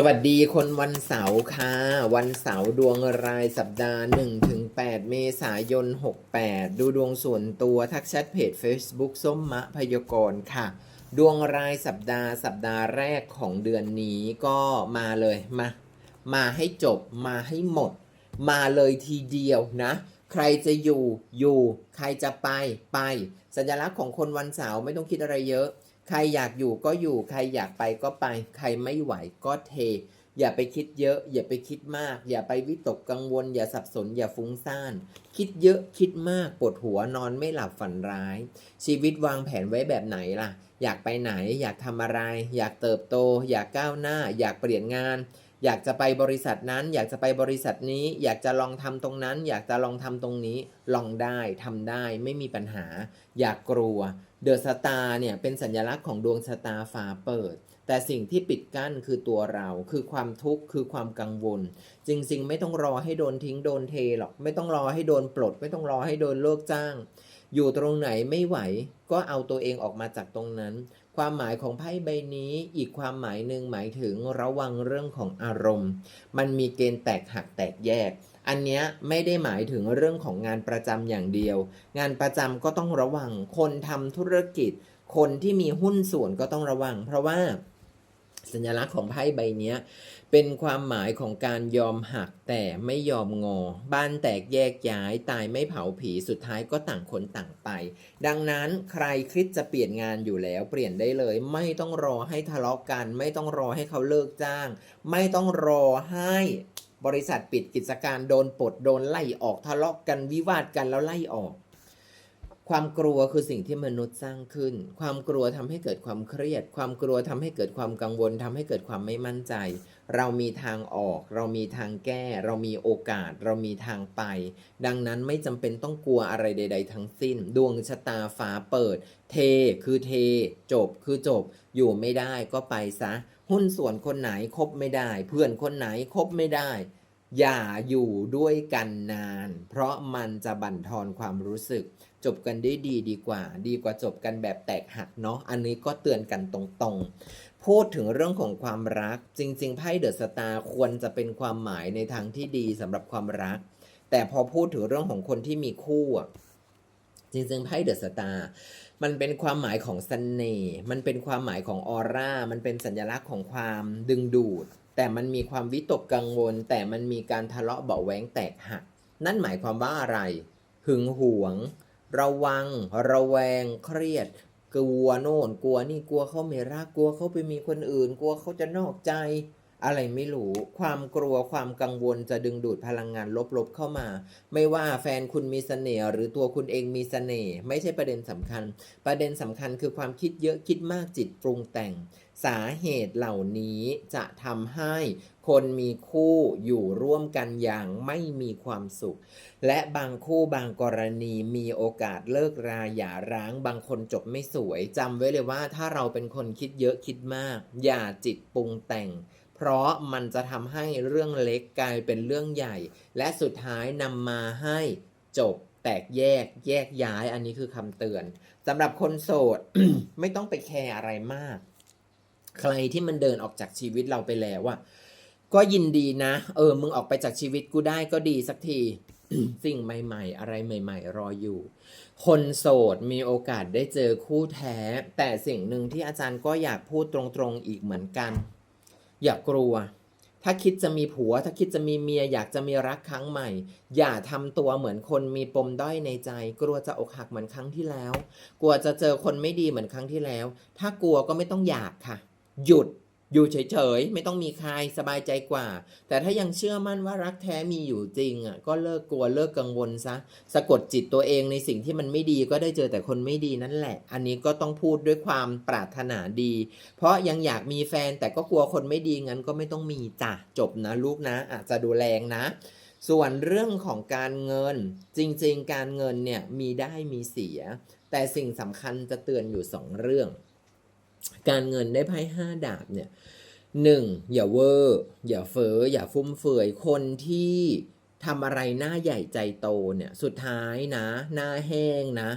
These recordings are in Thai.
สวัสดีคนวันเสาร์ค่ะ วันเสาร์ดวงรายสัปดาห์1ถึง8เมษายน 68 ดูดวงส่วนตัวทักแชทเพจ Facebook ส้มมะพยากรณ์ค่ะ ดวงรายสัปดาห์สัปดาห์แรกของเดือนนี้ก็มาเลยมา มาให้จบมาให้หมด มาเลยทีเดียวนะ ใครจะอยู่อยู่ ใครจะไปไป สัญลักษณ์ของคนวันเสาร์ไม่ต้องคิดอะไรเยอะ ใครอยากอยู่ก็อยู่ ใครอยากไปก็ไป ใครไม่ไหวก็เท อย่าไปคิดเยอะ อย่าไปคิดมาก อย่าไปวิตกกังวล อย่าสับสน อย่าฟุ้งซ่าน คิดเยอะคิดมากปวดหัวนอนไม่หลับฝันร้าย ชีวิตวางแผนไว้แบบไหนล่ะ อยากไปไหน อยากทำอะไร อยากเติบโต อยากก้าวหน้า อยากเปลี่ยนงาน อยากจะไปบริษัทนั้น อยากจะไปบริษัทนี้ อยากจะลองทำตรงนั้น อยากจะลองทำตรงนี้ ลองได้ทำได้ไม่มีปัญหา อย่ากกลัวเดอะสตาร์เนี่ยเป็นสัญลักษณ์ของดวงชะตาฟ้าเปิด แต่สิ่งที่ปิดกั้นคือตัวเรา คือความทุกข์คือความกังวล จริง ๆ ไม่ต้องรอให้โดนทิ้งโดนเทหรอก ไม่ต้องรอให้โดนปลด ไม่ต้องรอให้โดนเลิกจ้าง อยู่ตรงไหนไม่ไหว ก็เอาตัวเองออกมาจากตรงนั้น ความหมายของไพ่ใบนี้อีกความหมายหนึ่งหมายถึงระวังเรื่องของอารมณ์ มันมีเกณฑ์แตกหักแตกแยก อันนี้ไม่ได้หมายถึงเรื่องของงานประจำอย่างเดียว งานประจำก็ต้องระวัง คนทำธุรกิจ คนที่มีหุ้นส่วนก็ต้องระวัง เพราะว่า สัญลักษณ์ของไพ่ใบนี้เป็นความหมายของการยอมหักแต่ไม่ยอมงอ บ้านแตกแยกย้ายตายไม่เผาผีสุดท้ายก็ต่างคนต่างไป ดังนั้นใครคิดจะเปลี่ยนงานอยู่แล้วเปลี่ยนได้เลย ไม่ต้องรอให้ทะเลาะกัน ไม่ต้องรอให้เขาเลิกจ้าง ไม่ต้องรอให้บริษัทปิดกิจการโดนปลดโดนไล่ออกทะเลาะกันวิวาทกันแล้วไล่ออก ความกลัวคือสิ่งที่มนุษย์สร้างขึ้น ความกลัวทำให้เกิดความเครียด ความกลัวทำให้เกิดความกังวลทำให้เกิดความไม่มั่นใจ เรามีทางออก เรามีทางแก้ เรามีโอกาส เรามีทางไป ดังนั้นไม่จำเป็นต้องกลัวอะไรใด ๆ ทั้งสิ้น ดวงชะตาฟ้าเปิด เท คือเท จบ คือจบ อยู่ไม่ได้ก็ไปซะ หุ้นส่วนคนไหนคบไม่ได้ เพื่อนคนไหนคบไม่ได้ อย่าอยู่ด้วยกันนาน เพราะมันจะบั่นทอนความรู้สึก จบกันได้ดีดีกว่า ดีกว่าจบกันแบบแตกหักเนาะอันนี้ก็เตือนกันตรงๆ พูดถึงเรื่องของความรัก จริง ๆ ไพ่เดอะสตาร์ควรจะเป็นความหมายในทางที่ดีสำหรับความรัก แต่พอพูดถึงเรื่องของคนที่มีคู่อะจริงๆไพ่เดอะสตาร์มันเป็นความหมายของเสน่ห์มันเป็นความหมายของออร่ามันเป็นสัญลักษณ์ของความดึงดูด แต่มันมีความวิตกกังวล แต่มันมีการทะเลาะเบาะแวงแตกหัก นั่นหมายความว่าอะไร หึงหวง ระวัง ระแวง เครียด กลัวโน่น กลัวนี่ กลัวเขาไม่รัก กลัวเขาไปมีคนอื่น กลัวเขาจะนอกใจ อะไรไม่รู้ ความกลัวความกังวลจะดึงดูดพลังงานลบๆเข้ามา ไม่ว่าแฟนคุณมีเสน่ห์หรือตัวคุณเองมีเสน่ห์ไม่ใช่ประเด็นสำคัญ ประเด็นสำคัญคือความคิดเยอะคิดมากจิตปรุงแต่ง สาเหตุเหล่านี้จะทำให้คนมีคู่อยู่ร่วมกันอย่างไม่มีความสุข และบางคู่บางกรณีมีโอกาสเลิกราหย่าร้าง บางคนจบไม่สวยจำไว้เลยว่าถ้าเราเป็นคนคิดเยอะคิดมาก อย่าจิตปรุงแต่ง เพราะมันจะทำให้เรื่องเล็กกลายเป็นเรื่องใหญ่ และสุดท้ายนำมาให้จบแตกแยกแยกย้ายอันนี้คือคำเตือนสำหรับคนโสด ไม่ต้องไปแคร์อะไรมาก ใครที่มันเดินออกจากชีวิตเราไปแล้วอะก็ยินดีนะ เออ มึงออกไปจากชีวิตกูได้ก็ดีสักที สิ่งใหม่ ๆ อะไรใหม่ ๆ รออยู่ คนโสดมีโอกาสได้เจอคู่แท้ แต่สิ่งหนึ่งที่อาจารย์ก็อยากพูดตรงๆอีกเหมือนกัน อย่ากลัว ถ้าคิดจะมีผัว ถ้าคิดจะมีเมีย อยากจะมีรักครั้งใหม่ อย่าทำตัวเหมือนคนมีปมด้อยในใจ กลัวจะอกหักเหมือนครั้งที่แล้ว กลัวจะเจอคนไม่ดีเหมือนครั้งที่แล้ว ถ้ากลัวก็ไม่ต้องอยากค่ะ หยุด อยู่เฉยๆ ไม่ต้องมีใครสบายใจกว่า แต่ถ้ายังเชื่อมั่นว่ารักแท้มีอยู่จริงอะก็เลิกกลัวเลิกกังวลซะ สะกดจิตตัวเองในสิ่งที่มันไม่ดีก็ได้เจอแต่คนไม่ดีนั่นแหละ อันนี้ก็ต้องพูดด้วยความปรารถนาดี เพราะยังอยากมีแฟนแต่ก็กลัวคนไม่ดีงั้นก็ไม่ต้องมีจ้ะจบนะลูกนะ อาจจะดูแรงนะ ส่วนเรื่องของการเงินจริงๆ การเงินเนี่ยมีได้มีเสีย แต่สิ่งสำคัญจะเตือนอยู่สองเรื่อง การเงินได้ไพ่ห้าดาบเนี่ยหนึ่งอย่าเวอร์อย่าเฟอ้ออย่าฟุ่มเฟือยคนที่ทำอะไรหน้าใหญ่ใจโตเนี่ยสุดท้ายนะ หน้าแห้งนะ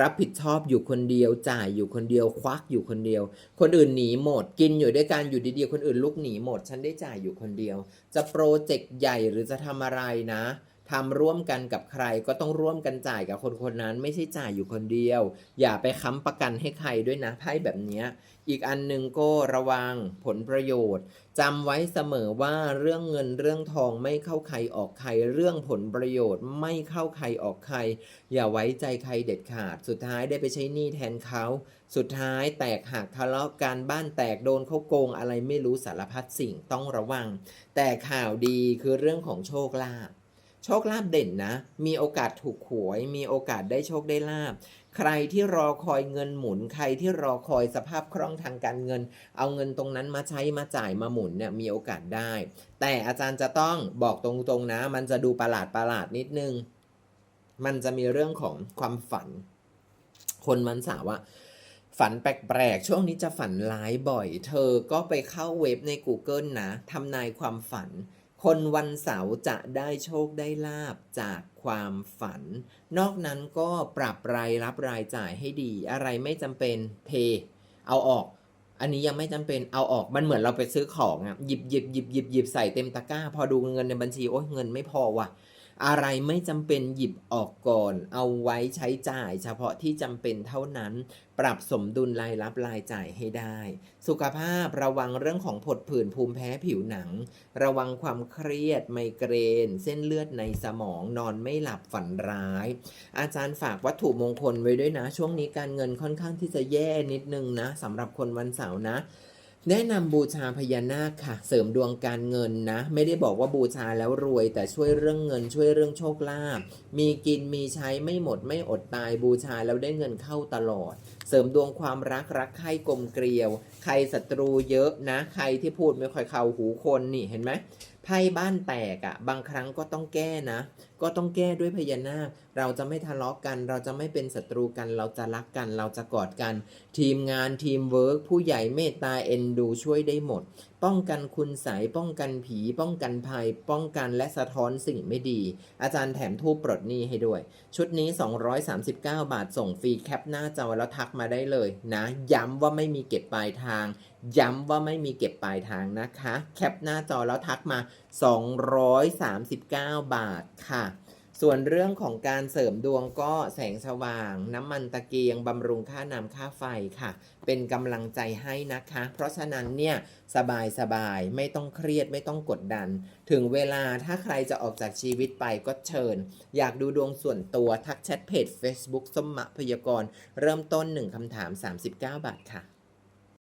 รับผิดชอบอยู่คนเดียวจ่ายอยู่คนเดียวควักอยู่คนเดียว คนอื่นหนีหมดกินอยู่ด้วยกันอยู่ดีๆคนอื่นลุกหนีหมด ฉันได้จ่ายอยู่คนเดียว จะโปรเจกต์ใหญ่หรือจะทำอะไรนะ ทำร่วมกันกับใครก็ต้องร่วมกันจ่ายกับคนคนนั้น ไม่ใช่จ่ายอยู่คนเดียว อย่าไปค้ำประกันให้ใครด้วยนะไพ่แบบนี้อีกอันหนึ่งก็ระวังผลประโยชน์จำไว้เสมอว่าเรื่องเงินเรื่องทองไม่เข้าใครออกใคร เรื่องผลประโยชน์ไม่เข้าใครออกใคร อย่าไว้ใจใครเด็ดขาด สุดท้ายได้ไปใช้หนี้แทนเขาสุดท้ายแตกหักทะเลาะกันบ้านแตกโดนเขาโกงอะไรไม่รู้สารพัดสิ่งต้องระวัง แต่ข่าวดีคือเรื่องของโชคลาภ โชคลาภเด่นนะ มีโอกาสถูกหวย มีโอกาสได้โชคได้ลาบ ใครที่รอคอยเงินหมุน ใครที่รอคอยสภาพคล่องทางการเงิน เอาเงินตรงนั้นมาใช้มาจ่ายมาหมุนเนี่ยมีโอกาสได้ แต่อาจารย์จะต้องบอกตรงๆนะ มันจะดูประหลาดประหลาดนิดนึง มันจะมีเรื่องของความฝัน คนวันสาร์อะฝันแปลกๆ ช่วงนี้จะฝันร้ายบ่อย เธอก็ไปเข้าเว็บใน Google นะทำนายความฝัน คนวันเสาร์จะได้โชคได้ลาบจากความฝัน นอกนั้นก็ปรับรายรับรายจ่ายให้ดี อะไรไม่จำเป็นเท เอาออก อันนี้ยังไม่จำเป็นเอาออกมันเหมือนเราไปซื้อของอะหยิบหยิบหยิบหยิบหยิบใส่เต็มตะกร้า พอดูเงินในบัญชีโอ้ยเงินไม่พอว่ะ อะไรไม่จำเป็นหยิบออกก่อน เอาไว้ใช้จ่าย เฉพาะที่จำเป็นเท่านั้น ปรับสมดุลรายรับรายจ่ายให้ได้ สุขภาพระวังเรื่องของผดผื่นภูมิแพ้ผิวหนัง ระวังความเครียดไมเกรน เส้นเลือดในสมองนอนไม่หลับฝันร้าย อาจารย์ฝากวัตถุมงคลไว้ด้วยนะ ช่วงนี้การเงินค่อนข้างที่จะแย่นิดนึงนะสำหรับคนวันเสาร์นะ แนะนำบูชาพญานาคค่ะ เสริมดวงการเงินนะ ไม่ได้บอกว่าบูชาแล้วรวย แต่ช่วยเรื่องเงินช่วยเรื่องโชคลาภมีกินมีใช้ไม่หมดไม่อดตายบูชาแล้วได้เงินเข้าตลอด เสริมดวงความรักรักใคร่กลมเกลียว รศัตรูเยอะนะ ใครที่พูดไม่ค่อยเข้าหูคนนี่เห็นไหมไพ่บ้านแตกอะ่ะ บางครั้งก็ต้องแก้นะ ก็ต้องแก้ด้วยพญานาค เราจะไม่ทะเลาะกัน เราจะไม่เป็นศัตรูกัน เราจะรักกัน เราจะกอดกัน ทีมงานทีมเวิร์กผู้ใหญ่เมตตาเอ็นดูช่วยได้หมด ป้องกันคุณใสยป้องกันผี ป้องกันภัย ป้องกันและสะท้อนสิ่งไม่ดี อาจารย์แถมทูปปลดหนี้ให้ด้วย ชุดนี้ 239 บาทส่งฟรีแคปหน้าจอแล้วทักมาได้เลยนะ ย้ำว่าไม่มีเก็บปลายทางย้ำว่าไม่มีเก็บปลายทางนะคะ แคปหน้าจอแล้วทักมา 239 บาทค่ะ ส่วนเรื่องของการเสริมดวงก็แสงสว่าง น้ำมันตะเกียงบำรุงค่าน้ำค่าไฟค่ะ เป็นกำลังใจให้นะคะ เพราะฉะนั้นเนี่ยสบายสบายไม่ต้องเครียดไม่ต้องกดดัน ถึงเวลาถ้าใครจะออกจากชีวิตไปก็เชิญ อยากดูดวงส่วนตัวทักแชทเพจ Facebook ส้มมะพยากร เริ่มต้น 1คำถาม 39 บาทค่ะ